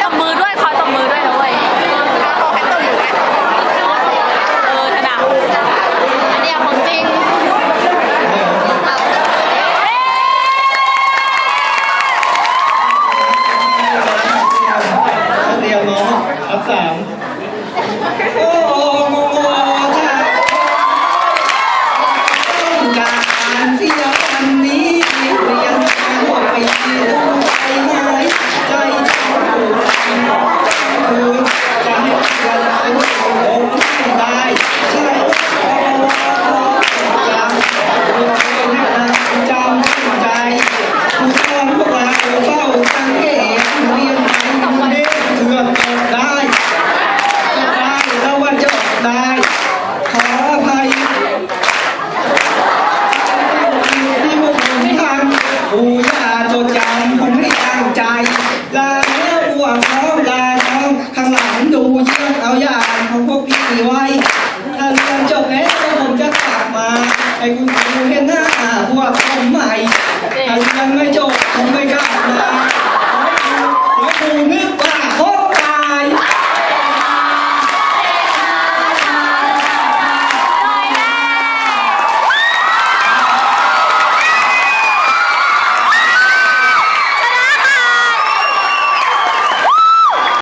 ตบมือด้วยคอยตบมือด้วยนะเว้ยเออถนัดอันเนี้ยของจริงเรียวน้องรับสามโอ้ วอ้วกน้องลาน้องข้างหลังดูเชื่อเอาอย่างของพวกพี่ไว้ ถ้าเรียนจบแล้วผมจะกลับมาให้คุณครูเห็นหน้าพวกผมใหม่ถ้าเรียนไม่จบผมไม่กลับมา